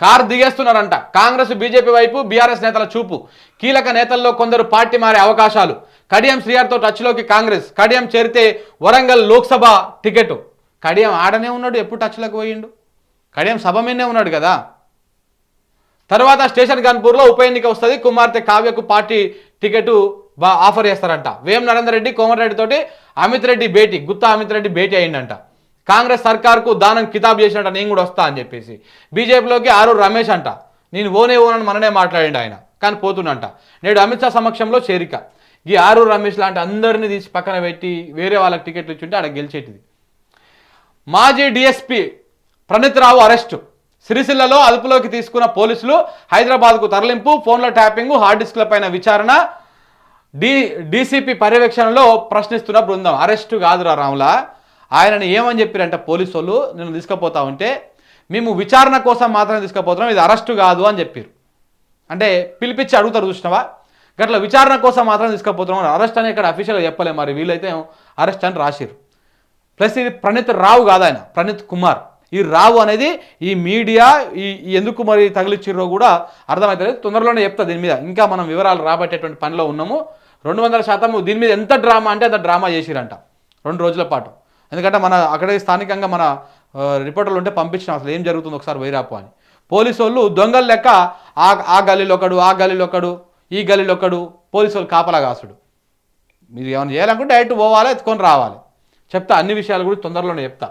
Car దిగేస్తున్నారంట. Congress BJP వైపు BRS నేతల చూపు. కీలక నేతల్లో కొందరు పార్టీ మారే అవకాశాలు. కడియం శ్రీఆర్తో టచ్లోకి కాంగ్రెస్. కడియం చేరితే వరంగల్ లోక్సభ టికెట్. కడియం ఆడనే ఉన్నాడు ఎప్పుడు టచ్లోకి పోయిండు? కడియం సభ మీదనే ఉన్నాడు కదా? తర్వాత స్టేషన్ గన్పూర్లో ఉప ఎన్నిక వస్తుంది. కుమార్తె కావ్యకు పార్టీ టికెట్ బా ఆఫర్ చేస్తారంట. వేం నరేందర్ రెడ్డి కోమటిరెడ్డి తోటి అమిత్ రెడ్డి భేటీ. గుత్తా అమిత్ రెడ్డి భేటీ అయిందంట. కాంగ్రెస్ సర్కార్కు దానం కితాబ్ చేసినట్ట నేను కూడా వస్తా అని చెప్పేసి. బీజేపీలోకి ఆరు రమేష్ అంట. నేను ఓనే ఓనని మననే మాట్లాడిండు ఆయన. కానీ పోతున్నంట నేడు అమిత్ షా సమక్షంలో చేరిక. ఈ ఆరు రమేష్ లాంటి అందరినీ తీసి పక్కన పెట్టి వేరే వాళ్ళకి టికెట్లు ఇచ్చుంటే ఆడ గెలిచేటిది. మాజీ డిఎస్పీ ప్రణీత్ రావు అరెస్టు. సిరిసిల్లలో అదుపులోకి తీసుకున్న పోలీసులు హైదరాబాద్కు తరలింపు ఫోన్ల ట్యాపింగ్ హార్డ్ డిస్క్ల పైన విచారణ. డి డీసీపీ పర్యవేక్షణలో ప్రశ్నిస్తున్న బృందం. అరెస్టు కాదురా రాములా. ఆయనని ఏమని చెప్పారంటే పోలీసు వాళ్ళు నేను తీసుకుపోతా ఉంటే మేము విచారణ కోసం మాత్రమే తీసుకుపోతున్నాం ఇది అరెస్టు కాదు అని చెప్పారు అంటే పిలిపించి అడుగుతారు చూసినవా? గట్ల విచారణ కోసం మాత్రం తీసుకుపోతున్నాం అరెస్ట్ అని ఇక్కడ అఫీషియల్గా చెప్పలే మరి వీళ్ళైతే అరెస్ట్ అని రాసిరు ప్లస్ ఇది ప్రణీత్ రావు కాదు ఆయన ప్రణీత్ కుమార్. ఈ రావు అనేది ఈ మీడియా ఈ ఈ ఎందుకు మరి తగిలిచ్చిర్రో కూడా అర్థమవుతుంది తొందరలోనే చెప్తా దీని మీద. ఇంకా మనం వివరాలు రాబట్టేటువంటి పనిలో ఉన్నాము. రెండు వందల శాతం దీని మీద ఎంత డ్రామా అంటే అంత డ్రామా చేసిరంట. రెండు రోజుల పాటు. ఎందుకంటే మన అక్కడే స్థానికంగా మన రిపోర్టర్లు ఉంటే పంపించిన అసలు ఏం జరుగుతుందో ఒకసారి వైరాపు అని. పోలీసు వాళ్ళు దొంగల లెక్క ఆ ఆ ఒకడు ఆ గల్లీలో ఒకడు ఈ గల్లీలో ఒకడు పోలీసు వాళ్ళు కాపలా కాసుడు. మీరు ఏమైనా చేయాలనుకుంటే డైరెక్ట్ పోవాలి ఎత్తుకొని రావాలి. చెప్తా అన్ని విషయాలు కూడా తొందరలోనే చెప్తా.